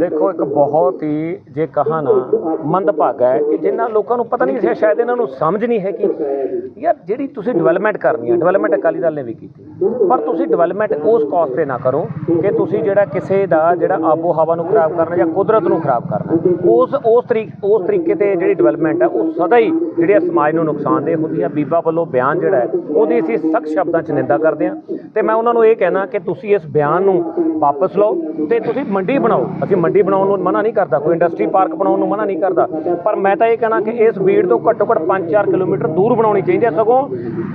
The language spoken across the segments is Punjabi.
ਦੇਖੋ ਇੱਕ ਬਹੁਤ ਹੀ ਜੇ ਕਹਾ ਨਾ ਮੰਦਭਾਗਾ ਹੈ ਕਿ ਜਿਨ੍ਹਾਂ ਲੋਕਾਂ ਨੂੰ ਪਤਾ ਨਹੀਂ ਸੀ, ਸ਼ਾਇਦ ਇਹਨਾਂ ਨੂੰ ਸਮਝ ਨਹੀਂ ਹੈਗੀ। ਕਿ ਯਾਰ ਜਿਹੜੀ ਤੁਸੀਂ ਡਿਵੈਲਪਮੈਂਟ ਕਰਨੀ ਹੈ ਡਿਵੈਲਪਮੈਂਟ ਅਕਾਲੀ ਦਲ ਨੇ ਵੀ ਕੀਤੀ। ਪਰ ਤੁਸੀਂ ਡਿਵੈਲਪਮੈਂਟ ਉਸ ਕਾਸਟ ਤੇ ਨਾ ਕਰੋ ਕਿ ਤੁਸੀਂ ਜਿਹੜਾ ਕਿਸੇ ਦਾ ਜਿਹੜਾ ਆਬੋ ਹਵਾ ਨੂੰ ਖਰਾਬ ਕਰਨਾ ਜਾਂ ਕੁਦਰਤ ਨੂੰ ਖਰਾਬ ਕਰਨਾ। ਉਸ ਉਸ ਤਰੀਕ, ਉਸ ਤਰੀਕੇ ਤੇ ਜਿਹੜੀ ਡਿਵੈਲਪਮੈਂਟ ਹੈ, ਉਹ ਸਦਾ ਹੀ ਜਿਹੜੀ ਹੈ ਸਮਾਜ ਨੂੰ ਨੁਕਸਾਨਦੇਹ ਹੁੰਦੀ ਹੈ ਬੀਬਾ ਵੱਲੋਂ ਬਿਆਨ ਜਿਹੜਾ ਹੈ, ਉਹਦੀ ਅਸੀਂ ਸਖਤ ਸ਼ਬਦਾਂ 'ਚ ਨਿੰਦਾ ਕਰਦੇ ਹਾਂ। ਤੇ ਮੈਂ ਉਹਨਾਂ ਨੂੰ ਇਹ ਕਹਿਣਾ ਕਿ ਤੁਸੀਂ ਇਸ ਬਿਆਨ ਨੂੰ ਵਾਪਸ ਲਓ ਤੇ ਤੁਸੀਂ ਮੰਡੀ ਬਣਾਓ। ਅਸੀਂ ਮੰਡੀ ਬਣਾਉਣ ਨੂੰ ਮਨਾ ਨਹੀਂ ਕਰਦਾ, ਕੋਈ ਇੰਡਸਟਰੀ ਪਾਰਕ ਬਣਾਉਣ ਨੂੰ ਮਨਾ ਨਹੀਂ ਕਰਦਾ। ਪਰ ਮੈਂ ਤਾਂ ਇਹ ਕਹਿਣਾ ਕਿ ਇਸ ਬੀੜ ਤੋਂ ਘੱਟੋ ਘੱਟ 5-4 ਕਿਲੋਮੀਟਰ ਦੂਰ ਬਣਾਉਣੀ ਚਾਹੀਦੀ ਹੈ। ਸਗੋਂ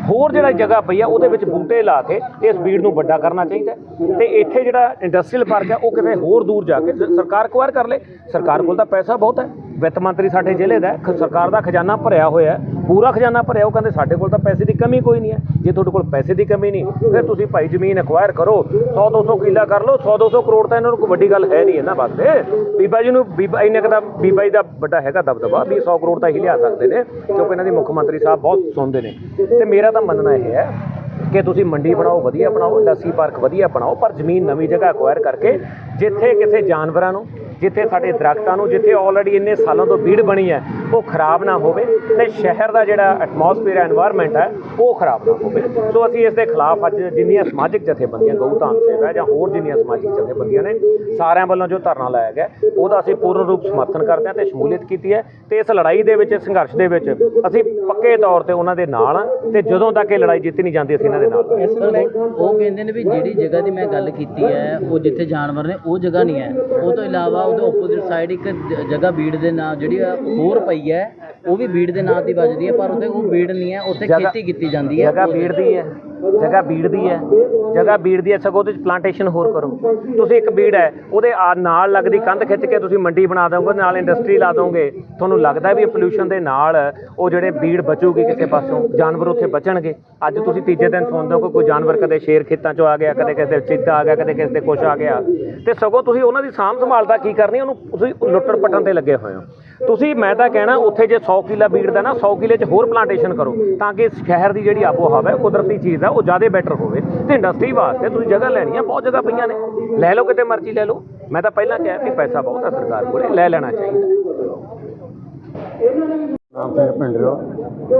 ਹੋਰ ਜਿਹੜਾ ਜਗ੍ਹਾ ਪਈ ਆ, ਉਹਦੇ ਵਿੱਚ ਬੂਟੇ ਲਾ ਕੇ ਇਸ ਬੀੜ ਨੂੰ ਵੱਡਾ ਕਰਨਾ ਚਾਹੀਦਾ ਹੈ। ਤੇ ਇੱਥੇ ਜਿਹੜਾ ਇੰਡਸਟਰੀਅਲ ਪਾਰਕ ਹੈ, ਉਹ ਕਿਤੇ ਹੋਰ ਦੂਰ ਜਾ ਕੇ ਸਰਕਾਰ ਅਕਵਾਇਰ ਕਰ ਲੇ। ਸਰਕਾਰ ਕੋਲ ਤਾਂ ਪੈਸਾ ਬਹੁਤ ਹੈ। ਵਿੱਤ ਮੰਤਰੀ ਸਾਡੇ ਜ਼ਿਲ੍ਹੇ ਦਾ ਸਰਕਾਰ ਦਾ ਖਜ਼ਾਨਾ ਭਰਿਆ ਹੋਇਆ ਪੂਰਾ ਖਜ਼ਾਨਾ ਭਰਿਆ, ਉਹ ਕਹਿੰਦੇ ਸਾਡੇ ਕੋਲ ਤਾਂ ਪੈਸੇ ਦੀ ਕਮੀ ਕੋਈ ਨਹੀਂ ਹੈ। ਜੇ ਤੁਹਾਡੇ ਕੋਲ ਪੈਸੇ ਦੀ ਕਮੀ ਨਹੀਂ, ਫਿਰ ਤੁਸੀਂ ਭਾਈ ਜ਼ਮੀਨ ਅਕਵਾਇਰ ਕਰੋ। 100 200 ਕਿੱਲਾ ਕਰ ਲਓ 100 200 ਕਰੋੜ ਤਾਂ ਇਹਨਾਂ ਨੂੰ ਕੋਈ ਵੱਡੀ ਗੱਲ ਹੈ ਨਹੀਂ ਇਹਨਾਂ ਵਾਸਤੇ। ਬੀਬਾ ਜੀ ਨੂੰ, ਬੀਬਾ, ਇੰਨੇ ਕੁ ਦਾ, ਬੀਬਾ ਜੀ ਦਾ ਵੱਡਾ ਹੈਗਾ ਦਬਦਬਾ ਵੀ 100 ਕਰੋੜ ਤਾਂ ਹੀ ਲਿਆ ਸਕਦੇ ਨੇ, ਕਿਉਂਕਿ ਇਹਨਾਂ ਦੀ ਮੁੱਖ ਮੰਤਰੀ ਸਾਹਿਬ ਬਹੁਤ ਸੁਣਦੇ ਨੇ। ਤੇ ਮੇਰਾ ਤਾਂ ਮੰਨਣਾ ਇਹ ਹੈ ਕਿ ਤੁਸੀਂ ਮੰਡੀ ਬਣਾਓ, ਵਧੀਆ ਬਣਾਓ, ਇੰਡਸਟਰੀ ਪਾਰਕ ਵਧੀਆ ਬਣਾਓ, ਪਰ ਜ਼ਮੀਨ ਨਵੀਂ ਜਗ੍ਹਾ ਅਕਵਾਇਰ ਕਰਕੇ ਜਿੱਥੇ ਕਿਸੇ ਜਾਨਵਰਾਂ ਨੂੰ, ਜਿੱਥੇ ਸਾਡੇ ਦਰਖਤਾਂ ਨੂੰ, ਜਿੱਥੇ ਆਲਰੇਡੀ ਇੰਨੇ ਸਾਲਾਂ ਤੋਂ ਬੀੜ ਬਣੀ ਹੈ ਉਹ ਖਰਾਬ ਨਾ ਹੋਵੇ ਤੇ ਸ਼ਹਿਰ ਦਾ ਜਿਹੜਾ ਐਟਮੋਸਫੇਅਰ ਹੈ এনवायरमेंट ਹੈ, ਉਹ ਖਰਾਬ ਨਾ ਹੋਵੇ। ਸੋ ਅਸੀਂ ਇਸ ਦੇ ਖਿਲਾਫ ਅੱਜ ਜਿੰਨੀਆਂ ਸਮਾਜਿਕ ਜਥੇਬੰਦੀਆਂ ਗਊਧਾਮ ਸੇਵਾ ਜਾਂ ਹੋਰ ਜਿੰਨੀਆਂ ਸਮਾਜਿਕ ਜਥੇਬੰਦੀਆਂ ਨੇ, ਸਾਰਿਆਂ ਵੱਲੋਂ ਜੋ ਧਰਨਾ ਲਾਇਆ ਗਿਆ ਉਹਦਾ ਅਸੀਂ ਪੂਰਨ ਰੂਪ ਸਮਰਥਨ ਕਰਦੇ ਹਾਂ ਤੇ ਸ਼ਮੂਲੀਅਤ ਕੀਤੀ ਹੈ ਤੇ ਇਸ ਲੜਾਈ ਦੇ ਵਿੱਚ ਸੰਘਰਸ਼ ਦੇ ਵਿੱਚ ਅਸੀਂ ਪੱਕੇ ਤੌਰ ਤੇ ਉਹਨਾਂ ਦੇ ਨਾਲ ਤੇ ਜਦੋਂ ਤੱਕ ਇਹ ਲੜਾਈ ਜਿੱਤੀ ਨਹੀਂ ਜਾਂਦੀ, ਅਸੀਂ ਇਹਨਾਂ ਦੇ ਨਾਲ ਉਹ ਕਹਿੰਦੇ ਨੇ ਵੀ ਜਿਹੜੀ ਜਗ੍ਹਾ ਦੀ ਮੈਂ ਗੱਲ ਕੀਤੀ ਹੈ, ਉਹ ਜਿੱਥੇ ਜਾਨਵਰ ਨੇ, ਉਹ ਜਗ੍ਹਾ ਨਹੀਂ ਹੈ। ਉਹ ਤੋਂ ਇਲਾਵਾ ਉਹਦੇ ਆਪੋਜ਼ਿਟ ਸਾਈਡ ਇੱਕ ਜਗ੍ਹਾ ਬੀੜ ਦੇ ਨਾਲ ਜਿਹੜੀ ਹੋਰ ਪਈ ਹੈ ਉਹ ਵੀ ਬੀੜ ਦੇ ਨਾਂ ਦੀ ਵੱਜਦੀ ਹੈ ਪਰ ਉੱਥੇ ਉਹ ਬੀੜ ਨਹੀਂ ਹੈ ਉੱਥੇ ਖੇਤੀ ਕੀਤੀ ਜਾਂਦੀ ਹੈ। ਜਗ੍ਹਾ ਬੀੜ ਦੀ ਹੈ। ਜਗ੍ਹਾ ਬੀੜ ਦੀ ਹੈ। ਜਗ੍ਹਾ ਬੀੜ ਦੀ ਹੈ, ਸਗੋਂ ਉਹਦੇ ਚ ਪਲਾਂਟੇਸ਼ਨ ਹੋਰ ਕਰੋ। ਤੁਸੀਂ ਇੱਕ ਬੀੜ ਹੈ, ਉਹਦੇ ਆ- ਨਾਲ ਲੱਗਦੀ ਕੰਧ ਖਿੱਚ ਕੇ ਤੁਸੀਂ ਮੰਡੀ ਬਣਾ ਦੋਗੇ, ਨਾਲ ਇੰਡਸਟਰੀ ਲਾ ਦੋਗੇ। ਤੁਹਾਨੂੰ ਲੱਗਦਾ ਵੀ ਪੋਲੂਸ਼ਨ ਦੇ ਨਾਲ ਉਹ ਜਿਹੜੇ ਬੀੜ ਬਚੂਗੀ ਕਿਸੇ ਪਾਸੋਂ, ਜਾਨਵਰ ਉੱਥੇ ਬਚਣਗੇ। ਅੱਜ ਤੁਸੀਂ ਤੀਜੇ ਦਿਨ ਸੁਣਦੇ ਹੋ ਕਿ ਕੋਈ ਜਾਨਵਰ ਕਦੇ ਸ਼ੇਰ ਖੇਤਾਂ 'ਚੋਂ ਆ ਗਿਆ, ਕਦੇ ਕਿਸੇ ਦੇ ਚੀਤਾ ਆ ਗਿਆ, ਕਦੇ ਕਿਸੇ ਦੇ ਕੁਛ ਆ ਗਿਆ। ਤੇ ਸਗੋਂ ਤੁਸੀਂ ਉਹਨਾਂ ਦੀ ਸਾਂਭ ਸੰਭਾਲ ਦਾ ਕੀ ਕਰਨੀ, ਉਹਨੂੰ ਤੁਸੀਂ ਲੁੱਟਣ ਪੱਟਣ ਤੇ ਲੱਗੇ ਹੋਏ ਹੋ। ਤੁਸੀਂ, ਮੈਂ ਤਾਂ ਕਹਿਣਾ, ਉੱਥੇ ਜੇ 100 ਕਿੱਲਾ ਬੀੜ ਦਾ ਨਾ 100 ਕਿੱਲੇ 'ਚ ਹੋਰ ਪਲਾਂਟੇਸ਼ਨ ਕਰੋ, ਤਾਂ ਕਿ ਸ਼ਹਿਰ ਦੀ ਜਿਹੜੀ ਆਬੋ ਹਵਾ ਹੈ ਕੁਦਰਤੀ ਚੀਜ਼ ਹੈ ਉਹ ਜ਼ਿਆਦਾ ਬੈਟਰ ਹੋਵੇ ਤੇ ਇੰਡਸਟਰੀ ਵਾਸਤੇ ਤੁਸੀਂ ਜਗ੍ਹਾ ਲੈਣੀ ਹੈ ਬਹੁਤ ਜਗ੍ਹਾ ਪਈਆਂ ਨੇ। ਲੈ ਲਓ ਕਿਤੇ ਮਰਜ਼ੀ ਲੈ ਲਓ। ਮੈਂ ਤਾਂ ਪਹਿਲਾਂ ਕਿਹਾ ਕਿ ਪੈਸਾ ਬਹੁਤ ਹੈ ਸਰਕਾਰ ਕੋਲੇ ਲੈ ਲੈਣਾ ਚਾਹੀਦਾ। ਨਾਮ ਸਿੰਘ ਪਿੰਡਰੋ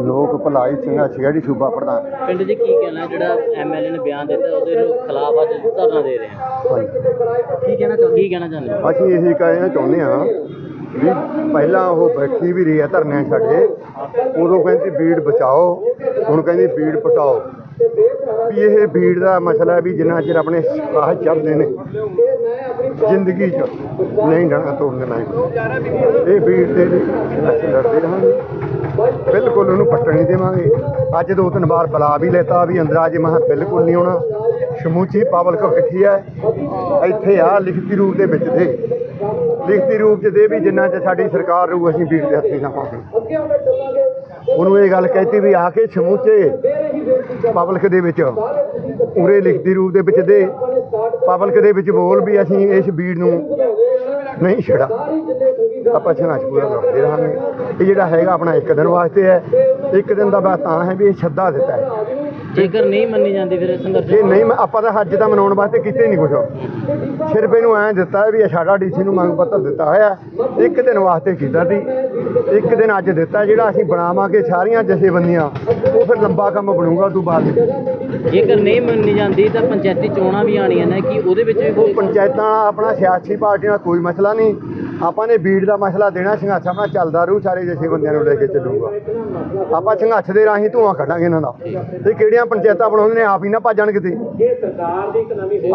ਲੋਕ ਭਲਾਈ ਸੰਘਰਸ਼ ਜਿਹੜੀ ਸੂਬਾ ਪ੍ਰਧਾਨ। ਪਿੰਡ ਜੀ ਕੀ ਕਹਿਣਾ ਜਿਹੜਾ ਐਮਐਲਏ ਨੇ ਬਿਆਨ ਦਿੱਤਾ ਉਹਦੇ ਖਿਲਾਫ ਅੱਜ ਧਰਨਾ ਦੇ ਰਹੇ ਹਾਂ ਕੀ ਕਹਿਣਾ ਚਾਹੁੰਦੇ? ਕੀ ਕਹਿਣਾ ਚਾਹੁੰਦੇ? ਹੋ ਅਸੀਂ ਇਹੀ ਕਹਿਣਾ ਚਾਹੁੰਦੇ ਹਾਂ ਵੀ ਪਹਿਲਾਂ ਉਹ ਬੈਠੀ ਵੀ ਰਹੀ ਹੈ ਧਰਨੇ ਸਾਡੇ ਉਦੋਂ ਕਹਿੰਦੀ ਬੀੜ ਬਚਾਓ ਹੁਣ ਕਹਿੰਦੀ ਬੀੜ ਪਟਾਓ। ਵੀ ਇਹ ਬੀੜ ਦਾ ਮਸਲਾ ਵੀ ਜਿੰਨਾ ਚਿਰ ਆਪਣੇ ਸਾਹ ਚੱਲਦੇ ਨੇ, ਜ਼ਿੰਦਗੀ 'ਚ ਨਹੀਂ ਡਣਾ ਤੋੜਨ ਦੇਣਾ ਇਹ ਬੀੜ ਦੇ ਲਈ ਲੜਦੇ ਰਹਾਂਗੇ। ਬਿਲਕੁਲ ਉਹਨੂੰ ਪੱਟਣ ਨਹੀਂ ਦੇਵਾਂਗੇ। ਅੱਜ ਦੋ ਤਿੰਨ ਵਾਰ ਬੁਲਾ ਵੀ ਲੈਤਾ ਵੀ ਅੰਦਰ ਆ ਜੇ, ਮੈਂ ਬਿਲਕੁਲ ਨਹੀਂ ਆਉਣਾ। ਸਮੂਚੀ ਪਾਵਲਕ ਇਕੱਠੀ ਹੈ ਇੱਥੇ ਆ ਲਿਖਤੀ ਰੂਪ ਦੇ ਵਿੱਚ ਦੇ। ਲਿਖਤੀ ਰੂਪ 'ਚ ਦੇ ਵੀ ਜਿੰਨਾ ਚ ਸਾਡੀ ਸਰਕਾਰ ਰਹੂ, ਅਸੀਂ ਬੀੜ ਦੇ ਹੱਥੀ ਨਾ ਲਾਵਾਂਗੇ ਉਹਨੂੰ ਇਹ ਗੱਲ ਕਹਿਤੀ ਵੀ ਆ ਕੇ ਸਮੂਚੇ ਪਬਲਿਕ ਦੇ ਵਿੱਚ ਉਰੇ ਲਿਖਤੀ ਰੂਪ ਦੇ ਵਿੱਚ ਦੇ ਪਬਲਿਕ ਦੇ ਵਿੱਚ ਬੋਲ ਵੀ ਅਸੀਂ ਇਸ ਬੀੜ ਨੂੰ ਨਹੀਂ ਛੜਾ ਆਪਾਂ ਸੰਘਰਸ਼ ਪੂਰਾ ਲੜਦੇ ਰਹਾਂਗੇ। ਇਹ ਜਿਹੜਾ ਹੈਗਾ ਆਪਣਾ ਇੱਕ ਦਿਨ ਵਾਸਤੇ ਹੈ। ਇੱਕ ਦਿਨ ਦਾ ਬਾਅਦ ਤਾਂ ਹੈ ਵੀ ਇਹ ਛੱਦਾ ਦਿੱਤਾ ਹੈ। ਜੇਕਰ ਨਹੀਂ ਮੰਨੀ ਜਾਂਦੀ ਫਿਰ ਸੰਘਰਸ਼ ਇਹ ਨਹੀਂ ਆਪਾਂ ਤਾਂ ਅੱਜ ਤਾਂ ਮਨਾਉਣ ਵਾਸਤੇ ਕੀਤੇ ਨਹੀਂ ਕੁਛ। ਸਿਰਫ ਇਹਨੂੰ ਐਂ ਦਿੱਤਾ ਵੀ ਇਹ ਸਾਡਾ ਡੀਸੀ ਨੂੰ ਮੰਗ ਪੱਤਰ ਦਿੱਤਾ ਹੋਇਆ। ਇੱਕ ਦਿਨ ਵਾਸਤੇ ਕੀਤਾ ਸੀ। ਇੱਕ ਦਿਨ ਅੱਜ ਦਿੱਤਾ ਜਿਹੜਾ ਅਸੀਂ ਬਣਾਵਾਂਗੇ ਸਾਰੀਆਂ ਜਥੇਬੰਦੀਆਂ ਉਹ ਫਿਰ ਲੰਬਾ ਕੰਮ ਬਣੂਗਾ ਉਦੋਂ ਬਾਅਦ। ਜੇਕਰ ਨਹੀਂ ਮੰਨੀ ਜਾਂਦੀ ਤਾਂ ਪੰਚਾਇਤੀ ਚੋਣਾਂ ਵੀ ਆਣੀਆਂ ਨੇ ਕਿ ਉਹਦੇ ਵਿੱਚ ਵੀ ਉਹ ਕੋਈ ਪੰਚਾਇਤਾਂ ਨਾਲ ਆਪਣਾ ਸਿਆਸੀ ਪਾਰਟੀਆਂ ਨਾਲ ਕੋਈ ਮਸਲਾ ਨਹੀਂ। ਆਪਾਂ ਨੇ ਬੀੜ ਦਾ ਮਸਲਾ ਦੇਣਾ ਸੰਘਰਸ਼ ਆਪਣਾ ਚੱਲਦਾ ਰਹੂ ਸਾਰੇ ਜਥੇਬੰਦੀਆਂ ਨੂੰ ਲੈ ਕੇ ਚੱਲੂਗਾ। ਆਪਾਂ ਸੰਘਰਸ਼ ਦੇ ਰਾਹੀਂ ਧੂਆਂ ਕੱਢਾਂਗੇ ਇਹਨਾਂ ਦਾ। ਤੇ ਕਿਹੜੀਆਂ ਪੰਚਾਇਤਾਂ ਬਣਾਉਂਦੇ ਨੇ ਆਪ ਹੀ ਨਾ ਭਾਜਣ ਕਿਤੇ।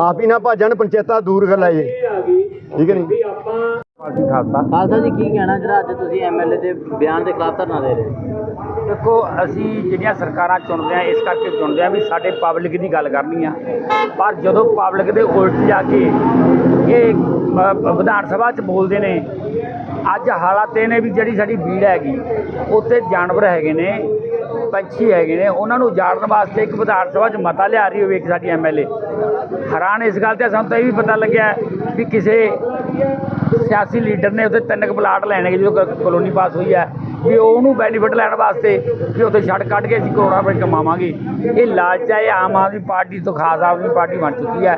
ਆਪ ਹੀ ਨਾ ਭਾਜਣ ਪੰਚਾਇਤਾਂ ਦੂਰ ਗੱਲ ਹੈ ਜੀ ਠੀਕ ਹੈ ਨਹੀਂ? ਪਾਰਟੀ ਖਾਲਸਾ। ਖਾਲਸਾ ਜੀ ਕੀ ਕਹਿਣਾ ਜਿਹੜਾ ਅੱਜ ਤੁਸੀਂ ਐਮਐਲਏ ਦੇ ਬਿਆਨ ਦੇ ਖਿਲਾਫ ਧਰਨਾ ਦੇ ਰਹੇ ਹੋ? ਦੇਖੋ ਅਸੀਂ ਜਿਹੜੀਆਂ ਸਰਕਾਰਾਂ ਚੁਣਦੇ ਆ ਇਸ ਕਰਕੇ ਚੁਣਦੇ ਆ ਵੀ ਸਾਡੇ ਪਬਲਿਕ ਦੀ ਗੱਲ ਕਰਨੀ ਆ। ਪਰ ਜਦੋਂ ਪਬਲਿਕ ਦੇ ਉਲਟ ਜਾ ਕੇ ਇਹ ਅ, ਵਿਧਾਨ ਸਭਾ 'ਚ ਬੋਲਦੇ ਨੇ ਅੱਜ ਹਾਲਾਤ ਇਹ ਨੇ ਵੀ ਜਿਹੜੀ ਸਾਡੀ ਭੀੜ ਹੈਗੀ ਉੱਥੇ ਜਾਨਵਰ ਹੈਗੇ ਨੇ ਪੰਛੀ ਹੈਗੇ ਨੇ ਉਹਨਾਂ ਨੂੰ ਉਜਾੜਨ ਵਾਸਤੇ ਇੱਕ ਵਿਧਾਨ ਸਭਾ 'ਚ ਮਤਾ ਲਿਆ ਰਹੀ ਹੋਵੇ ਇੱਕ ਸਾਡੀ ਐਮਐਲਏ ਹੈਰਾਨ ਇਸ ਗੱਲ ਤੇ ਸਾਨੂੰ ਤਾਂ ਇਹ ਵੀ ਪਤਾ ਲੱਗਿਆ ਵੀ ਕਿਸੇ ਸਿਆਸੀ ਲੀਡਰ ਨੇ ਉੱਥੇ ਤਿੰਨ ਕੁ ਪਲਾਟ ਲੈਣੇ ਜਦੋਂ ਕ- ਕਲੋਨੀ ਪਾਸ ਹੋਈ ਹੈ ਵੀ ਉਹਨੂੰ ਬੈਨੀਫਿਟ ਲੈਣ ਵਾਸਤੇ ਵੀ ਉੱਥੇ ਛੱਡ ਕੱਢ ਕੇ ਅਸੀਂ ਕਰੋੜਾਂ ਰੁਪਏ ਕਮਾਵਾਂਗੇ। ਇਹ ਲਾਲਚ ਹੈ, ਇਹ ਆਮ ਆਦਮੀ ਪਾਰਟੀ ਤੋਂ ਖਾਸ ਆਦਮੀ ਪਾਰਟੀ ਬਣ ਚੁੱਕੀ ਹੈ।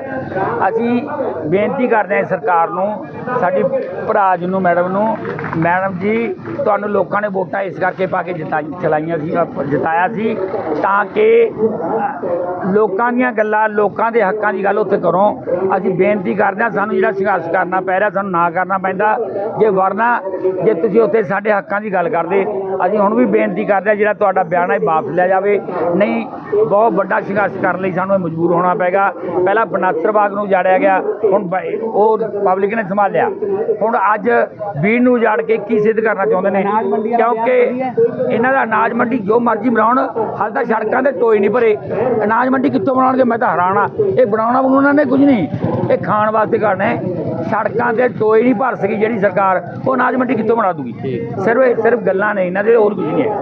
ਅਸੀਂ ਬੇਨਤੀ ਕਰਦੇ ਹਾਂ ਸਰਕਾਰ ਨੂੰ, ਸਾਡੀ ਭਰਾ ਜੀ ਨੂੰ ਮੈਡਮ ਨੂੰ ਮੈਡਮ ਜੀ, ਤੁਹਾਨੂੰ ਲੋਕਾਂ ਨੇ ਵੋਟਾਂ ਇਸ ਕਰਕੇ ਪਾ ਕੇ ਜਿਤਾਈ ਚਲਾਈਆਂ ਸੀ, ਅਹ ਜਿਤਾਇਆ ਸੀ, ਤਾਂ ਕਿ ਲੋਕਾਂ ਦੀਆਂ ਗੱਲਾਂ, ਲੋਕਾਂ ਦੇ ਹੱਕਾਂ ਦੀ ਗੱਲ ਉੱਥੇ ਕਰੋ। ਅਸੀਂ ਬੇਨਤੀ ਕਰਦੇ ਹਾਂ, ਸਾਨੂੰ ਜਿਹੜਾ ਸੰਘਰਸ਼ ਕਰਨਾ ਪੈ ਰਿਹਾ, ਸਾਨੂੰ ਨਾ ਕਰਨਾ ਪੈਂਦਾ। ਜੇ ਵਰਨਾ, ਜੇ ਤੁਸੀਂ ਉੱਥੇ ਸਾਡੇ ਹੱਕਾਂ ਦੀ ਗੱਲ ਕਰਦੇ ਅਸੀਂ ਹੁਣ ਵੀ ਬੇਨਤੀ ਕਰਦੇ ਹਾਂ, ਜਿਹੜਾ ਤੁਹਾਡਾ ਬਿਆਨ ਹੈ ਵਾਪਸ ਲਿਆ ਜਾਵੇ। ਨਹੀਂ, ਬਹੁਤ ਵੱਡਾ ਸੰਘਰਸ਼ ਕਰਨ ਲਈ ਸਾਨੂੰ ਇਹ ਮਜਬੂਰ ਹੋਣਾ ਪੈਗਾ ਪਹਿਲਾਂ ਬਨਾਸਰ ਬਾਗ ਨੂੰ ਉਜਾੜਿਆ ਗਿਆ, ਹੁਣ ਉਹ ਪਬਲਿਕ ਨੇ ਸੰਭਾਲਿਆ। ਹੁਣ ਅੱਜ ਬੀੜ ਨੂੰ ਉਜਾੜ ਕੇ ਕੀ ਸਿੱਧ ਕਰਨਾ ਚਾਹੁੰਦੇ ਨੇ? ਕਿਉਂਕਿ ਇਹਨਾਂ ਦਾ ਅਨਾਜ ਮੰਡੀ ਜੋ ਮਰਜ਼ੀ ਬਣਾਉਣ, ਹਾਲ ਤਾਂ ਸੜਕਾਂ ਦੇ ਟੋਏ ਨਹੀਂ ਭਰੇ। ਅਨਾਜ ਮੰਡੀ ਕਿੱਥੋਂ ਬਣਾਉਣਗੇ? ਮੈਂ ਤਾਂ ਹੈਰਾਨ ਆ ਇਹ ਬਣਾਉਣਾ ਉਹਨਾਂ ਨੇ ਕੁਝ ਨਹੀਂ। ਇਹ ਖਾਣ ਵਾਸਤੇ ਕਰਨਾ ਹੈ। ਸੜਕਾਂ ਤੇ ਟੋਏ ਨਹੀਂ ਭਰ ਸਕੀ ਜਿਹੜੀ ਸਰਕਾਰ ਉਹ ਅਨਾਜ ਮੰਡੀ ਕਿੱਥੋਂ ਬਣਾ ਦੂਗੀ? ਸਿਰਫ ਸਿਰਫ ਗੱਲਾਂ ਨੇ ਇਹਨਾਂ ਦੇ ਹੋਰ ਕੁਝ ਨਹੀਂ ਹੈ।